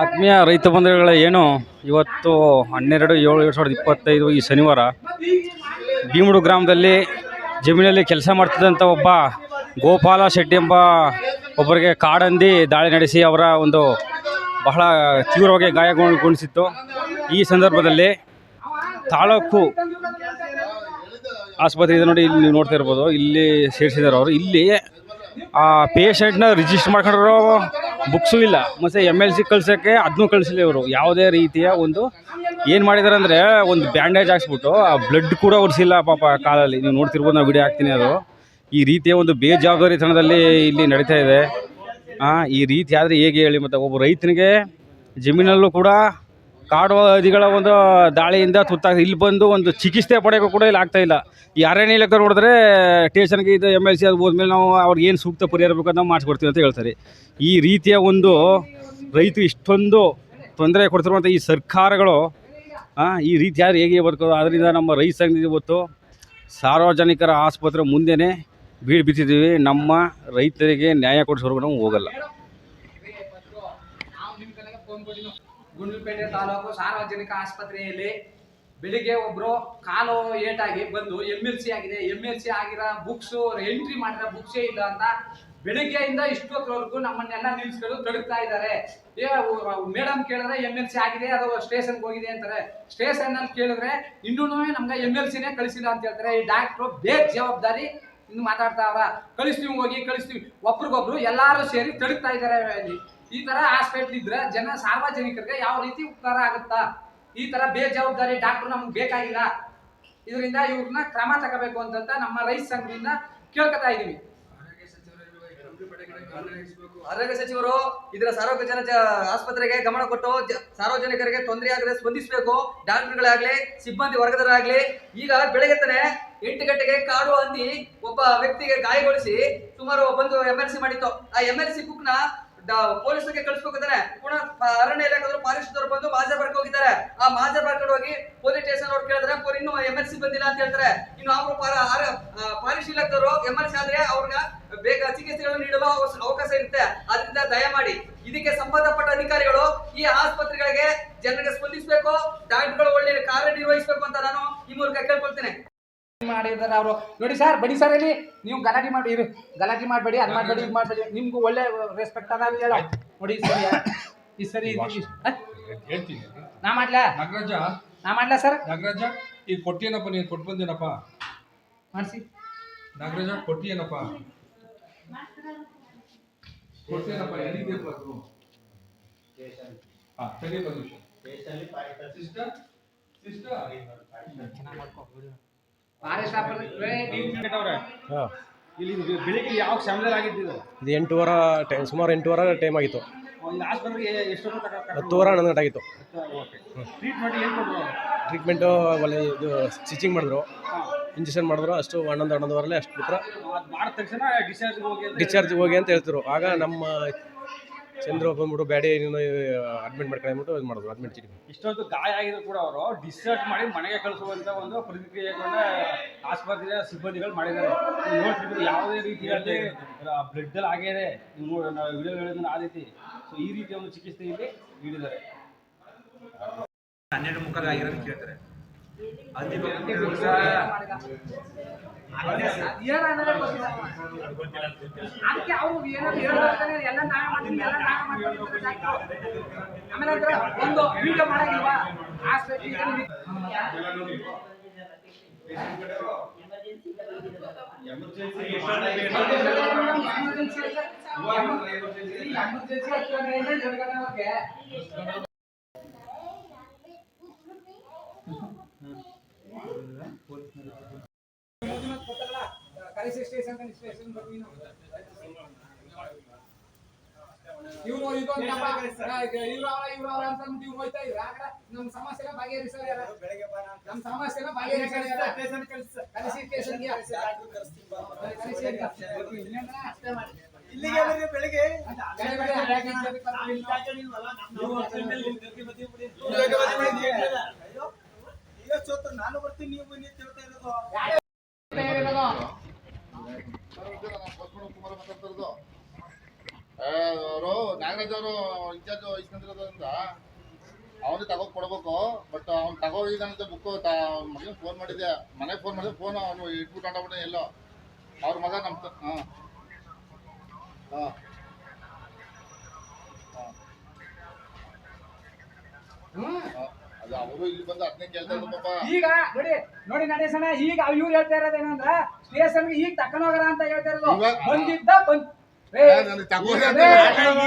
ಆತ್ಮೀಯ ರೈತ ಬಂಧುಗಳ, ಏನು ಇವತ್ತು ಹನ್ನೆರಡು ಏಳು ಎರಡು ಸಾವಿರದ ಇಪ್ಪತ್ತೈದು ಈ ಶನಿವಾರ ಭೀಮಡು ಗ್ರಾಮದಲ್ಲಿ ಜಮೀನಲ್ಲಿ ಕೆಲಸ ಮಾಡ್ತಿದ್ದಂಥ ಒಬ್ಬ ಗೋಪಾಲ ಶೆಟ್ಟಿ ಎಂಬ ಒಬ್ಬರಿಗೆ ಕಾಡಂದಿ ದಾಳಿ ನಡೆಸಿ ಅವರ ಒಂದು ಬಹಳ ತೀವ್ರವಾಗಿ ಗಾಯಗೊಳಿಸಿತ್ತು ಈ ಸಂದರ್ಭದಲ್ಲಿ ತಾಲೂಕು ಆಸ್ಪತ್ರೆ ಇದೆ ನೋಡಿ, ಇಲ್ಲಿ ನೋಡ್ತಾ ಇರ್ಬೋದು, ಇಲ್ಲಿ ಸೇರಿಸಿದ್ದಾರೆ ಅವರು. ಇಲ್ಲಿ ಆ ಪೇಷಂಟ್ನ ರಿಜಿಸ್ಟರ್ ಮಾಡ್ಕೊಂಡಿರೋ. ಬುಕ್ಸು ಇಲ್ಲ. ಮತ್ತು ಎಂ ಎಲ್ ಸಿ ಕಳ್ಸೋಕ್ಕೆ ಅದನ್ನೂ ಕಳಿಸಿಲ್ಲ ಇವರು. ಯಾವುದೇ ರೀತಿಯ ಒಂದು ಏನು ಮಾಡಿದ್ದಾರೆ ಅಂದರೆ ಒಂದು ಬ್ಯಾಂಡೇಜ್ ಹಾಕ್ಸ್ಬಿಟ್ಟು ಆ ಬ್ಲಡ್ ಕೂಡ ಒರೆಸಿಲ್ಲ ಪಾಪ ಕಾಲಲ್ಲಿ. ನೀವು ನೋಡ್ತಿರ್ಬೋದು ನಾವು ವಿಡಿಯೋ ಹಾಕ್ತೀನಿ ಅದು. ಈ ರೀತಿಯ ಒಂದು ಬೇಜವಾಬ್ದಾರಿತನದಲ್ಲಿ ಇಲ್ಲಿ ನಡೀತಾ ಇದೆ. ಈ ರೀತಿ ಆದರೆ ಹೇಗೆ ಹೇಳಿ ಮತ್ತು ಒಬ್ಬ ರೈತನಿಗೆ ಜಮೀನಲ್ಲೂ ಕೂಡ ಕಾಡು ಹದಿಗಳ ಒಂದು ದಾಳಿಯಿಂದ ತುತ್ತಾಗ ಇಲ್ಲಿ ಬಂದು ಒಂದು ಚಿಕಿತ್ಸೆ ಪಡೆಯೋಕ್ಕೂ ಕೂಡ ಇಲ್ಲಿ ಇಲ್ಲ. ಈ ಅರಣ್ಯ ಇಲಾಖೆ ನೋಡಿದ್ರೆ ಟೇಷನ್ಗೆ ಇದು ಎಂ ಎಲ್ ಸಿ ಅದು ಹೋದ್ಮೇಲೆ ನಾವು ಅವ್ರಿಗೆ ಏನು ಸೂಕ್ತ ಪರಿಹಾರ ಬೇಕು ನಾವು ಮಾಡಿಸ್ಕೊಡ್ತೀವಿ ಅಂತ ಹೇಳ್ತಾರೆ. ಈ ರೀತಿಯ ಒಂದು ರೈತರು ಇಷ್ಟೊಂದು ತೊಂದರೆ ಕೊಡ್ತಿರುವಂಥ ಈ ಸರ್ಕಾರಗಳು ಈ ರೀತಿ ಯಾರು ಹೇಗೆ ಬರ್ತದೋ ಅದರಿಂದ ನಮ್ಮ ರೈತ ಸಂಘ ಇವತ್ತು ಸಾರ್ವಜನಿಕರ ಆಸ್ಪತ್ರೆ ಮುಂದೆನೇ ಬೀಡು ಬಿತ್ತಿದ್ದೀವಿ ನಮ್ಮ ರೈತರಿಗೆ ನ್ಯಾಯ ಕೊಡಿಸೋರ್ಗು ನಾವು ಹೋಗಲ್ಲ. ಗುಂಡ್ಲುಪೇಟೆ ತಾಲೂಕು ಸಾರ್ವಜನಿಕ ಆಸ್ಪತ್ರೆಯಲ್ಲಿ ಬೆಳಿಗ್ಗೆ ಒಬ್ರು ಕಾಲು ಏಟಾಗಿ ಬಂದು ಎಂ ಎಲ್ ಸಿ ಆಗಿದೆ. ಎಂ ಎಲ್ ಸಿ ಆಗಿರೋ ಬುಕ್ಸು ಎಂಟ್ರಿ ಮಾಡಿರೋ ಬುಕ್ಸೇ ಇಲ್ಲ ಅಂತ ಬೆಳಿಗ್ಗೆಯಿಂದ ಇಷ್ಟೊತ್ತವರೆಗೂ ನಮ್ಮನ್ನೆಲ್ಲ ನಿಲ್ಸ್ಕೊಂಡು ತಡುಕ್ತಾ ಇದ್ದಾರೆ. ಏ ಮೇಡಮ್ ಕೇಳಿದ್ರೆ ಎಂ ಎಲ್ ಸಿ ಆಗಿದೆ, ಅದು ಸ್ಟೇಷನ್ಗೆ ಹೋಗಿದೆ ಅಂತಾರೆ. ಸ್ಟೇಷನ್ ಅಲ್ಲಿ ಕೇಳಿದ್ರೆ ಇನ್ನೂ ನಮ್ಗೆ ಎಂ ಎಲ್ ಸಿನೇ ಕಳಿಸಿಲ್ಲ ಅಂತ ಹೇಳ್ತಾರೆ. ಈ ಡಾಕ್ಟ್ರು ಬೇಗ ಜವಾಬ್ದಾರಿ ಇನ್ನು ಮಾತಾಡ್ತಾವ್ರ ಕಳಿಸ್ತೀವಿ ಹೋಗಿ, ಕಳಿಸ್ತೀವಿ. ಒಬ್ರಿಗೊಬ್ರು ಎಲ್ಲರೂ ಸೇರಿ ತಡುಕ್ತಾ ಇದ್ದಾರೆ. ಈ ತರ ಹಾಸ್ಪಿಟ್ಲ್ ಇದ್ರೆ ಜನ ಸಾರ್ವಜನಿಕರಿಗೆ ಯಾವ ರೀತಿ ಉಪಕಾರ ಆಗುತ್ತಾ? ಈ ತರ ಬೇಜವಾಬ್ದಾರಿ ಡಾಕ್ಟರ್ ನಮ್ಗೆ ಬೇಕಾಗಿಲ್ಲ. ಇದರಿಂದ ಇವ್ರನ್ನ ಕ್ರಮ ತಗೋಬೇಕು ಅಂತಂತ ನಮ್ಮ ರೈತ ಸಂಘದಿಂದ ಕೇಳ್ಕೊತಾ ಇದೀವಿ. ಆರೋಗ್ಯ ಸಚಿವರು ಇದರ ಸಾರ್ವಜನಿಕ ಆಸ್ಪತ್ರೆಗೆ ಗಮನ ಕೊಟ್ಟು ಸಾರ್ವಜನಿಕರಿಗೆ ತೊಂದರೆ ಆಗದೆ ಸ್ಪಂದಿಸಬೇಕು. ಡಾಕ್ಟರ್ಗಳಾಗ್ಲಿ, ಸಿಬ್ಬಂದಿ ವರ್ಗದವರಾಗ್ಲಿ, ಈಗ ಬೆಳಗ್ಗೆ ತಾನೆ ಎಂಟು ಗಂಟೆಗೆ ಕಾಡು ಹಂದಿ ಒಬ್ಬ ವ್ಯಕ್ತಿಗೆ ಗಾಯಗೊಳಿಸಿ ಸುಮಾರು ಬಂದು ಎಂ ಎಲ್ ಸಿ ಮಾಡಿತ್ತು. ಆ ಎಂಎಲ್ಸಿ ಕುಕ್ನ ಪೊಲೀಸರಿಗೆ ಕಳಿಸ್ಬೇಕಿದ್ದಾರೆ ಪುನಃ ಅರಣ್ಯ ಇಲಾಖೆ ಫಾರೆಸ್ಟ್ ಬಂದು ಮಾಜಾ ಬರ್ಕ ಹೋಗಿದ್ದಾರೆ. ಆ ಮಾಜಾ ಬರ್ಕೊಂಡು ಹೋಗಿ ಪೊಲೀಸ್ ಸ್ಟೇಷನ್ ಅವ್ರು ಕೇಳಿದ್ರೆ ಇನ್ನೂ ಎಂ ಎಲ್ ಸಿ ಬಂದಿಲ್ಲ ಅಂತ ಹೇಳ್ತಾರೆ. ಇನ್ನು ಅವರು ಫಾರೆಸ್ಟ್ ಇಲಾಖೆಯವರು ಎಂ ಎಲ್ ಸಿ ಆದ್ರೆ ಅವ್ರಿಗೆ ಬೇಗ ಚಿಕಿತ್ಸೆಗಳನ್ನು ನೀಡಲು ಅವಕಾಶ ಇರುತ್ತೆ. ಅದರಿಂದ ದಯಮಾಡಿ ಇದಕ್ಕೆ ಸಂಬಂಧಪಟ್ಟ ಅಧಿಕಾರಿಗಳು ಈ ಆಸ್ಪತ್ರೆಗಳಿಗೆ ಜನರಿಗೆ ಸ್ಪಂದಿಸಬೇಕು. ಡಾಕ್ಟರ್ಗಳು ಒಳ್ಳೆ ಕಾರ್ಯನಿರ್ವಹಿಸಬೇಕು ಅಂತ ನಾನು ಈ ಮೂಲಕ ಕೇಳ್ಕೊಳ್ತೇನೆ. ಮಾಡಿದ್ದಾರೆ ಅವರು. ನೋಡಿ ಸರ್ ಬಡಿ ಸರ್ ಇಲ್ಲಿ. ನೀವು ಗಲಾಟೆ ಮಾಡಿ ಇರು. ಗಲಾಟೆ ಮಾಡಬೇಡಿ ಅದು ಮಾಡಬೇಡಿ ಇದು ಮಾಡಬೇಡಿ. ನಿಮ್ಗೂ ಒಳ್ಳೆ ರೆಸ್ಪೆಕ್ಟ್ ಅದ ಹೇಳ. ನೋಡಿ ಈ ಸರಿ ಈ ಸರಿ ಇದು- ಹ? ಹೇಳ್ತೀನಿ. ನಾ ಮಾಡ್ಲಾ? ನಾಗರಾಜ. ನಾ ಮಾಡ್ಲಾ ಸರ್ ನಾಗರಾಜ ಈಗ ಕೊಟ್ಟಿಯೇನಪ್ಪ ನೀನು ಕೊಟ್ಟು ಬಂದೇನಪ್ಪ? ಮಾಡಿಸಿ. ನಾಗರಾಜ ಕೊಟ್ಟಿಯೇನಪ್ಪ? ಕೊಟ್ಟಿಯೇನಪ್ಪ ಬೇಕು ಅದು ಹಾಂ ಸರಿ ಬಂದು ಸಿಸ್ಟರ್ ಸಿಸ್ಟರ್ ಆಫೀಸರ್ ಇಲ್ಲಿ ಬೆಳಿಗ್ಗೆ ಯಾವ ಸಮಯದಲ್ಲಿ ಆಗಿದ್ದು ಇದು ಎಂಟೂವರೆ ಟೈಮ್ ಸುಮಾರು ಎಂಟೂವರೆ ಟೈಮ್ ಆಗಿತ್ತು. ಹತ್ತುವರೆ ಹನ್ನೊಂದು ಗಂಟೆ ಆಗಿತ್ತು. ಟ್ರೀಟ್ಮೆಂಟ್ ಏನು ಕೊಟ್ಟರು ಟ್ರೀಟ್ಮೆಂಟು ಒಳ್ಳೆ ಇದು ಸ್ಟಿಚಿಂಗ್ ಮಾಡಿದ್ರು. ಇಂಜೆಕ್ಷನ್ ಮಾಡಿದ್ರು. ಅಷ್ಟು ಹನ್ನೊಂದು ಹನ್ನೊಂದುವರೆಲ್ಲೇ ಅಷ್ಟು ಬಿಟ್ಟರೆ ಅದು ಮಾಡಿದ ತಕ್ಷಣ ಡಿಸ್ಚಾರ್ಜ್ ಹೋಗಿ ಡಿಸ್ಚಾರ್ಜ್ ಹೋಗಿ ಅಂತ ಹೇಳ್ತಿದ್ರು. ಆಗ ನಮ್ಮ ಚಂದ್ರ ಬಂದ್ಬಿಟ್ಟು ಬ್ಯಾಡಿ ಅಡ್ಮಿಟ್ ಮಾಡ್ಕೊಂಡ್ಬಿಟ್ಟು ಇದು ಮಾಡಿದ್ರು ಅಡ್ಮಿಟ್ ಚೀಟಿ ಇಷ್ಟೊಂದು ಗಾಯ ಆಗಿದ್ರು ಕೂಡ ಅವರು. ಡಿಸ್ಚಾರ್ಜ್ ಮಾಡಿ ಮನೆಗೆ ಕಳಿಸುವಂತ ಒಂದು ಪ್ರತಿಕ್ರಿಯೆಗಳನ್ನ ಆಸ್ಪತ್ರೆಯ ಸಿಬ್ಬಂದಿಗಳು ಮಾಡಿದ್ದಾರೆ. ನೀವು ನೋಡ್ತಿರ್ಬೋದು ಯಾವುದೇ ರೀತಿಯಲ್ಲಿ ಬ್ಲಡ್ ಅಲ್ಲಿ ಆಗಿದೆ ನೀವು ನೋಡಿ ವಿಡಿಯೋ ಹೇಳಿದ್ರೆ ಆ ರೀತಿ. ಸೊ ಈ ರೀತಿಯ ಒಂದು ಚಿಕಿತ್ಸೆ ಇಲ್ಲಿ ನೀಡಿದ್ದಾರೆ. ಹನ್ನೆರಡು ಮುಖದ ಆಗಿರೋದು ಕೇಳ್ತಾರೆ. ಅದಕ್ಕೆ ಅವರು ಏನಾದ್ರು ಹೇಳ್ತಾರೆ ಎಲ್ಲ ನಾವೇ ಮಾಡ್ತೀವಿ ಎಲ್ಲ ನಾವೇ ಮಾಡ್ತೀವಿ ಅಂತ ಆಮೇಲೆ ಅಂದ್ರೆ ಒಂದು ವಿಡಿಯೋ ಮಾಡಂಗಿಲ್ವಾ? ಎಮರ್ಜೆನ್ಸಿ ಎಮರ್ಜೆನ್ಸಿ ಇವ್ರು ಇದೊಂದು ಇವ್ರು ಅವರ ಇವ್ರು ಅವರ ಅಂತ ಇವ್ರು ಹೋಯ್ತಾ ಇದ್ರ. ನಮ್ ಸಮಸ್ಯೆನ ಬಗೆಹರಿಸೋರು ಯಾರು? ನಮ್ಮ ಸಮಸ್ಯೆನ ಬಗೆಹರಿಸೋರು ಯಾರು? ಕಳಿಸಿ ಸ್ಟೇಷನ್ಗೆ ಅಷ್ಟೇ ಮಾಡಿ. ಇಲ್ಲಿಗೆ ಬೆಳಿಗ್ಗೆ. ಈಗ ನಾನು ಬರ್ತೀನಿ ನೀವು ಹೇಳ್ತಾ ಇರೋದು ಬೇರೆ ಇರೋದು. ಅವರು ನಾಗರಾಜ್ ಅವರು ಇನ್ಚಾರ್ಜ್ ವಹಿಸ್ಕೊಂಡಿರೋದ್ರಿಂದ ಅವನು ತಗೋ ಕೊಡ್ಬೇಕು. ಬಟ್ ಅವ್ನು ಅಂತ ಬುಕ್ ಮಗನಿಗೆ ಫೋನ್ ಮಾಡಿದ್ದೆ. ಮನೆಗೆ ಫೋನ್ ಮಾಡಿದ್ರೆ ಫೋನ್ ಅವನು ಇಟ್ಬಿಟ್ಟು ಹೊಂಟೋಗ್ಬಿಟ್ಟೆ ಎಲ್ಲೋ. ಅವ್ರ ಮಗ ನಮ್ಮ ಹ. ಅದು ಅವರು ಇಲ್ಲಿ ಬಂದು ಹದಿನೈದು ಕೇಳ್ತಾ ಇದ್ರು ಪಾಪ. ಈಗ ನೋಡಿ ನೋಡಿ ನಡೇಶನ ಈಗ ಇವ್ರು ಹೇಳ್ತಾ ಇರೋದೇನಂದ್ರ ಸ್ಟೇಷನ್ ಈಗ ತಕೊಂಡ್ ಹೋಗರ ಅಂತ ಹೇಳ್ತಾ ಇರೋದು. ಬಂದಿದ್ದ ಬಂದ್ ಮಾಹಿತಿ.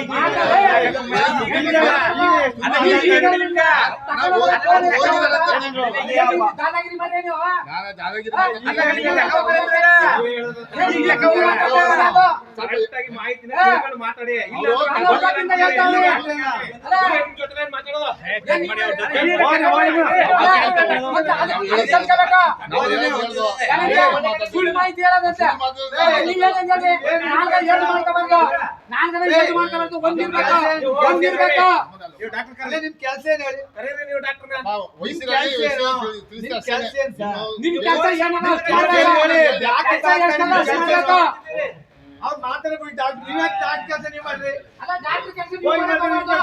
ಮಾತಾಡ, ಈಗ ಮೇಲ್ ಹೋಗರ ನಾವು ಡಾಕ್ಟರ್ ಅವ್ರು ನಾನು ಏನ್ ಮಾಡ್ಕೊಬಾರ್ದು. ಒಂದಿರ್ಬೇಕು. ಒಂದಿರ್ಬೇಕು. ಕೆಲ್ಸ ಹೇಳಿ. ಕೆಲ್ಸ ಮಾತಾಡ್ಬಿಟ್ಟು ಡಾಕ್ಟರ್ ನೀವ್ ಯಾಕೆ ಡಾಕ್ಟರ್ ಕೆಲಸ ನೀವು ಮಾಡ್ರಿ. ಅಲ್ಲ, ಡಾಕ್ಟ್ರ್ ಕೆಲ್ಸ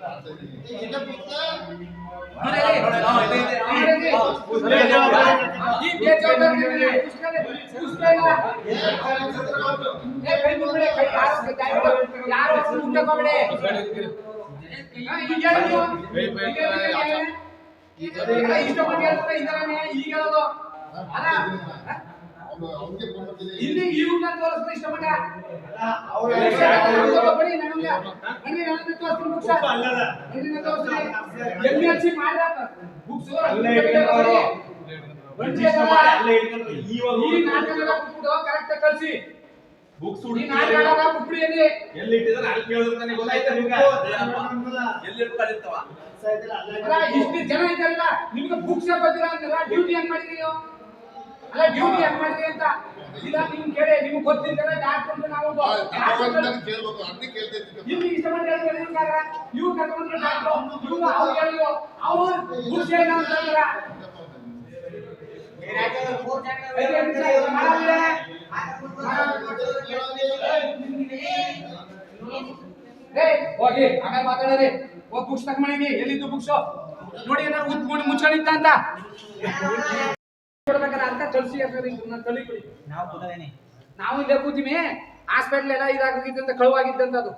ಅದು ಯಾ- ಯಾರೋ ಮಾಡ್ದ, ತಗೋ ಅಂತ ಅಂತ ನೋಡಿ, ಬಂದಿದ್ದೆ. ನಿಮ್ ಕಡೆ ಮಾತಾಡ್ ಮೇಡಮ್ ಕೈಲೇ ಕೊಟ್ಟಿದ್ದು ನಾವು. ಫೋನ್ ಮಾಡ್ಬಿಟ್ಟು ಸ್ಟೇಷನ್ಗೆ. ನಿಮ್ನ ಈ ಫೋನ್ ನೋಡಿ ಕಂಪ್ಲೀಟ್ ಕಳಿ ಇದ್ರಲ್ಲಿ ನಾನೇ ಮಾಡ್ತಿದ್ದೀನಿ. ನೀನ್ ಯಾವ್ದೋ ಬಿಟ್ಟು ನಾನ್ ತಪ್ಪಿದ್ದಲ್ಲ. ಒಳಗ್ ಬಂದು ಪತ್ರೆ ಕೊಡೋದು. ಈ ಬೇಜವಾಬ್ದಾರಿ ಇದ್ರೆ ಉಸ್ಕಲೆ- ಉಸ್ಕಲ್ಲ. ಏ, ಕೈ ಮುಗ್ಬಿಡಿ, ಕೈ ಯಾರು- ಯಾರು- ಯಾರು ಒಬ್ರು ಮುಟ್ಟಕ್ಕೋಗ್ಬೇಡಿ. ಹಾ, ಈಗ ಹೇಳಿ ನೀವು. ಈಗ ಹೇಳಿ, ಈಗ ಹೇಳಿ. ಅಲ್ಲ, ಇಲ್ಲಿ ಇವ್ರನ್ನ ತೋರಿಸ್ತಾರೆ ಇಷ್ಟಪಟ್ಟ. ಅವ್ರು ಬನ್ನಿ ನನಗೆ ತೋರಿಸ್ತೀನಿ ಬುಕ್ಸ. ತೋರಿಸ್ತೀನಿ ಎಲ್ಲಿ ಬುಕ್ಸ್ ಕರೆಕ್ಟ್ ಕಳ್ಸಿ. ಬುಕ್ಸ್ ಎಲ್ಲಿ ಇಟ್ಟಿದ್ರೆ ಅಲ್ಲಿ ಕೇಳಿದ್ರೆ ನನಗೆ ಗೊತ್ತಾಯ್ತು ನಿಮ್ಗೆ? ಎಲ್ಲಿ ಇರ್ತಾವ ಅಲ್ಲ ಇಷ್ಟು ಜನ ಇದ್ದಾರಲ್ಲ ನಿಮ್ಗೆ ಬುಕ್ಸ್ ಗೊತ್ತಿಲ್ಲ ಅಂತಾರ ಡ್ಯೂಟಿ ಏನ್ ಮಾಡಿದ್ರಿ ನೀವು? ಅಲ್ಲ ಡ್ಯೂಟಿ ಹೆಂಗ್ ಮಾಡಿದ್ರಿ ಅಂತ ಇಲ್ಲ ನಿಮ್ ಕೇಳಿ ನಿಮ್ಗೆ ಡಾಕ್ಟರ್ ನಾವು ನಾನು ಕೇಳ್ಬೇಕು ಅದನ್ನೇ. ಇಲ್ಲಿ ಇಷ್ಟಪಟ್ಟು ಹೇಳ್ತಾರೆ ಇವ್ರ್ಗಾರ. ಇವ್ರು ಡಾಕ್ಟ್ರು. ಇವ್ರು ಅವ್ರು ಹೇಳಿದ್ರು. ಅವ್ರು ಬುಕ್ಸ್ ಏನೋ ಅಂತ ಹೇಳ್ತಾರ. ಐದೇ ನಿಮಿಷ ಇದು ಮಾಡಲ್ಲ. ಏಯ್, ಹೋಗಿ ಮಾತಾಡೋರಿ ಹೋಗಿ ಬುಕ್ಸ್ ತಗೊಂಡಿನಿ ಎಲ್ಲಿದ್ದು ಬುಕ್ಸ್ ನೋಡಿ ಏನಾರು ಉತ್ಕೊಂಡು ಮುಚ್ಕೊಂಡಿದ್ದ ಅಂತ ಕೊಡ್ಬೇಕಾದ್ರೆ ಅಂತ ಕಳ್ಸಿ ಕಲಿಕೊಳ್ಳಿ ನಾವು ಇಲ್ಲೇ ಕೂತೀವಿ. ಹಾಸ್ಪಿಟ್ಲ್ ಎಲ್ಲ ಇದಾಗಿದ್ದಂತ ಕಳುವಾಗಿದ್ದಂತ ಅದು.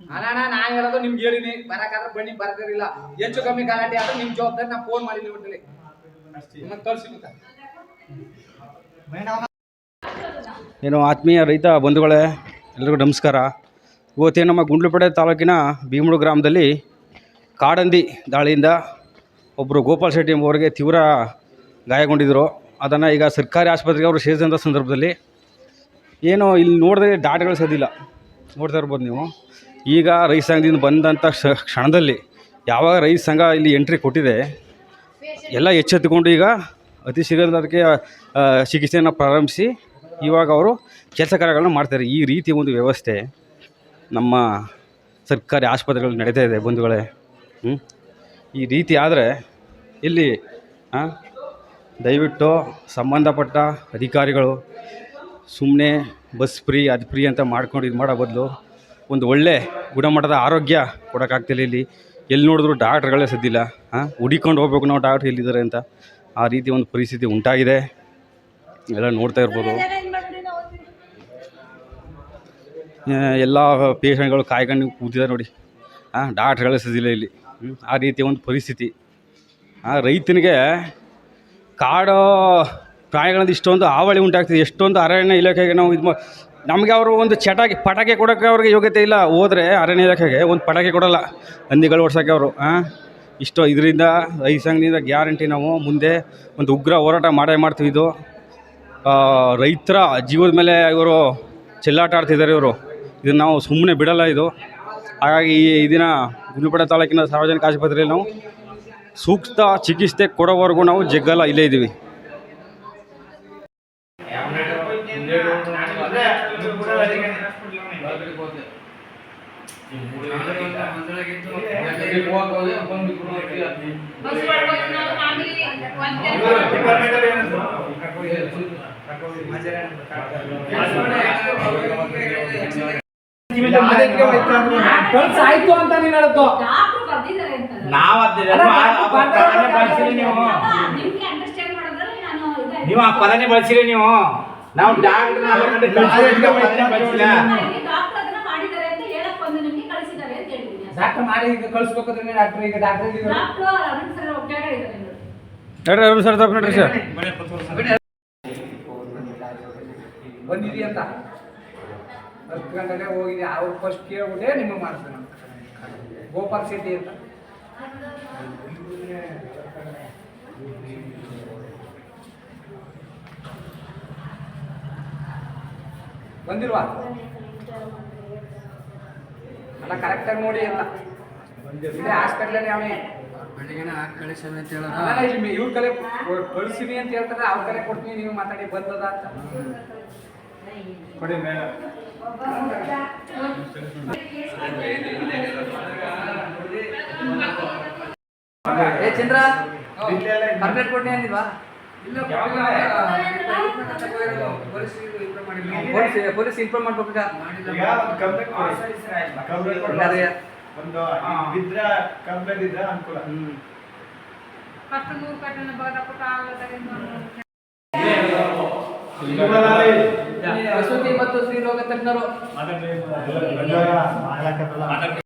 ಅಣ್ಣ ನಾನು ಹೇಳೋದು ನಿಮ್ಗೆ ಹೇಳಿನಿ. ಬರಕಾದ್ರೆ ಬನ್ನಿ ಬರಕಿಲ್ಲ ಹೆಚ್ಚು ಕಮ್ಮಿ ಗಲಾಟೆ ಆದ್ರೆ ನಿಮ್ ಜವಾಬ್ದಾರಿ ನಾ ಫೋನ್ ಮಾಡಿದ್ದೀನಿ ಒಟ್ಟಲ್ಲಿ ನಿಮ್ಮನ್ನ ಕಳ್ಸಿ ಮತ್ತೆ. ಏನು ಆತ್ಮೀಯ ರೈತ ಬಂಧುಗಳೇ ಎಲ್ರಿಗೂ ನಮಸ್ಕಾರ. ಇವತ್ತೇ ನಮ್ಮ ಗುಂಡ್ಲುಪೇಟೆ ತಾಲೂಕಿನ ಭೀಮೂರು ಗ್ರಾಮದಲ್ಲಿ ಕಾಡಂದಿ ದಾಳಿಯಿಂದ ಒಬ್ಬರು ಗೋಪಾಲ್ ಶೆಟ್ಟಿ ಎಂಬುವರಿಗೆ ತೀವ್ರ ಗಾಯಗೊಂಡಿದ್ದರು ಅದನ್ನು ಈಗ ಸರ್ಕಾರಿ ಆಸ್ಪತ್ರೆಗೆ ಅವರು ಸೇರಿಸಿದಂಥ ಸಂದರ್ಭದಲ್ಲಿ ಏನು ಇಲ್ಲಿ ನೋಡಿದ್ರೆ ಡಾಟ್ಗಳು ಸದಿಲ್ಲ ನೋಡ್ತಾ ಇರ್ಬೋದು ನೀವು. ಈಗ ರೈತ ಸಂಘದಿಂದ ಬಂದಂಥ ಕ್ಷ, ಕ್ಷಣದಲ್ಲಿ ಯಾವಾಗ ರೈತ ಸಂಘ ಇಲ್ಲಿ ಎಂಟ್ರಿ ಕೊಟ್ಟಿದೆ, ಎಲ್ಲ ಎಚ್ಚೆತ್ತುಕೊಂಡು ಈಗ ಅತಿ ಶೀಘ್ರದಲ್ಲಿ ಅದಕ್ಕೆ ಚಿಕಿತ್ಸೆಯನ್ನು ಪ್ರಾರಂಭಿಸಿ ಇವಾಗ ಅವರು ಕೆಲಸ ಕಾರ್ಯಗಳನ್ನ ಮಾಡ್ತಾರೆ ಈ ರೀತಿ ಒಂದು ವ್ಯವಸ್ಥೆ ನಮ್ಮ ಸರ್ಕಾರಿ ಆಸ್ಪತ್ರೆಗಳಲ್ಲಿ ನಡೀತಾ ಇದೆ ಬಂಧುಗಳೇ? ಈ ರೀತಿ ಆದರೆ ಇಲ್ಲಿ ದಯವಿಟ್ಟು ಸಂಬಂಧಪಟ್ಟ ಅಧಿಕಾರಿಗಳು ಸುಮ್ಮನೆ ಬಸ್ ಫ್ರೀ, ಅದು ಫ್ರೀ ಅಂತ ಮಾಡ್ಕೊಂಡು ಇದು ಮಾಡೋ ಬದಲು ಒಂದು ಒಳ್ಳೆ ಗುಣಮಟ್ಟದ ಆರೋಗ್ಯ ಕೊಡೋಕ್ಕಾಗ್ತಿಲ್ಲ ಇಲ್ಲಿ. ಎಲ್ಲಿ ನೋಡಿದ್ರು ಡಾಕ್ಟ್ರುಗಳೇ ಸದ್ದಿಲ್ಲ. ಹಾಂ ಹುಡಿಕೊಂಡು ಹೋಗ್ಬೇಕು ನಾವು ಡಾಕ್ಟ್ರ್ ಎಲ್ಲಿದ್ದಾರೆ ಅಂತ. ಆ ರೀತಿ ಒಂದು ಪರಿಸ್ಥಿತಿ ಉಂಟಾಗಿದೆ. ಎಲ್ಲ ನೋಡ್ತಾ ಇರ್ಬೋದು. ಎಲ್ಲ ಪೇಷಂಟ್ಗಳು ಕಾಯ್ಕೊಂಡು ಕೂತಿದ್ದಾರೆ ನೋಡಿ. ಹಾಂ ಡಾಕ್ಟ್ರುಗಳೇ ಸದ್ದಿಲ್ಲ ಇಲ್ಲಿ. ಆ ರೀತಿಯ ಒಂದು ಪರಿಸ್ಥಿತಿ. ಆ, ರೈತನಿಗೆ ಕಾಡು ಪ್ರಾಣಿಗಳಿಂದ ಇಷ್ಟೊಂದು ಹಾವಳಿ ಉಂಟಾಗ್ತಿದೆ, ಎಷ್ಟೊಂದು ಅರಣ್ಯ ಇಲಾಖೆಗೆ ನಾವು ಇದು ನಮಗೆ ಅವರು ಒಂದು ಚಟಾಕಿ, ಪಟಾಕಿ ಕೊಡೋಕ್ಕೆ ಅವ್ರಿಗೆ ಯೋಗ್ಯತೆ ಇಲ್ಲ. ಹೋದರೆ ಅರಣ್ಯ ಇಲಾಖೆಗೆ ಒಂದು ಪಟಾಕಿ ಕೊಡೋಲ್ಲ. ಹಂದಿಗಳು ಓಡ್ಸೋಕ್ಕೆ ಅವರು ಹಾಂ ಇಷ್ಟು ಇದರಿಂದ ರೈತ ಸಂಘದಿಂದ ಗ್ಯಾರಂಟಿ ನಾವು ಮುಂದೆ ಒಂದು ಉಗ್ರ ಹೋರಾಟ ಮಾಡೇ ಮಾಡ್ತೀವಿ ಇದು. ರೈತರ ಜೀವದ ಮೇಲೆ ಇವರು ಚೆಲ್ಲಾಟ ಆಡ್ತಿದ್ದಾರೆ ಇವರು. ಇದನ್ನು ನಾವು ಸುಮ್ಮನೆ ಬಿಡಲ್ಲ ಇದು. ಹಾಗಾಗಿ ಈ ದಿನ ಗುಲ್ಬಡ ತಾಲೂಕಿನ ಸಾರ್ವಜನಿಕ ಆಸ್ಪತ್ರೆಯಲ್ಲಿ ನಾವು ಸೂಕ್ತ ಚಿಕಿತ್ಸೆ ಕೊಡೋವರೆಗೂ ನಾವು ಜಗ್ಗಲ್ಲ ಇಲ್ಲೇ ಇದ್ದೀವಿ. ಆಯ್ತು ಅಂತ ನೀನ್ ಅಂತ ನಾವ್ ಬಳಸಿರಿ ನೀವು. ನಿಮ್ಗೆ ಅಂಡರ್ಸ್ಟ್ಯಾಂಡ್ ಮಾಡೋದ್ರಲ್ಲಿ ನಾನು ನೀವು ಆ ಪದನೇ ಬಳಸಿರಿ ನೀವು. ನಾವು ಡಾಕ್ಟರ್ ಬಳಸಿಲ್ಲ. ಡಾಕ್ಟ್ರು ಮಾಡಿ ಈಗ ಕಳ್ಸ್ಬೇಕಾದ್ರೆ ಡಾಕ್ಟರ್ ಈಗ ಡಾಕ್ಟರ್ ಸರ್ ಒಗ್ಗಡೆ ನೋಡಿ ನೋಡ್ರಿ ಅರುಣ್ ಸರ್ ತಪ್ಪು ನೋಡ್ರಿ ಸರ್. ಬಂದಿದಿ ಅಂತ. ಹತ್ತು ಗಂಟೆಗೆ ಹೋಗಿದೆ ಅವ್ರು ಫಸ್ಟ್ ಕೇಳ್ಬಿಟ್ಟೆ ನಿಮಗೆ ಮಾಡ್ತಾನೆ ಗೋಪಾಲ್ ಶೆಟ್ಟಿ ಅಂತ. ಬಂದಿಲ್ವಾ? ಅಲ್ಲ ಕರೆಕ್ಟಾಗಿ ನೋಡಿ ಅಂತ. ಇಲ್ಲೇ ಹಾಸ್ಪಿಟ್ಲಲ್ಲಿ ಅವನೇ. ಅಲ್ಲ ಇಲ್ಲಿ ಇವ್ರ ಕಲೆ ಕಳಿಸಿವಿ ಅಂತ ಹೇಳ್ತಾರೆ ಅವ್ರ ಕಲೆ ಕೊಡ್ತೀನಿ ನೀವು ಮಾತಾಡಿ ಬಂದದ ಅಂತ. ಏ ಚಂದ್ರ ಕಂಪ್ಲೇಂಟ್ ಕೊಡ್ನಿ ಅಂದಿಲ್ವಾ ಪೊಲೀಸ್ ಪೊಲೀಸ್ ಇನ್ಫಾರ್ಮ್ ಮಾಡ್ಬೇಕಾ ಒಂದು ಬಿದ್ರ ಕಂಪ್ಲೇಂಟ್ ಇದ್ರೆ ಅನುಕೂಲ. ಪ್ರಸೂತಿ ಮತ್ತು ಸ್ತ್ರೀ ರೋಗ ತಜ್ಞರು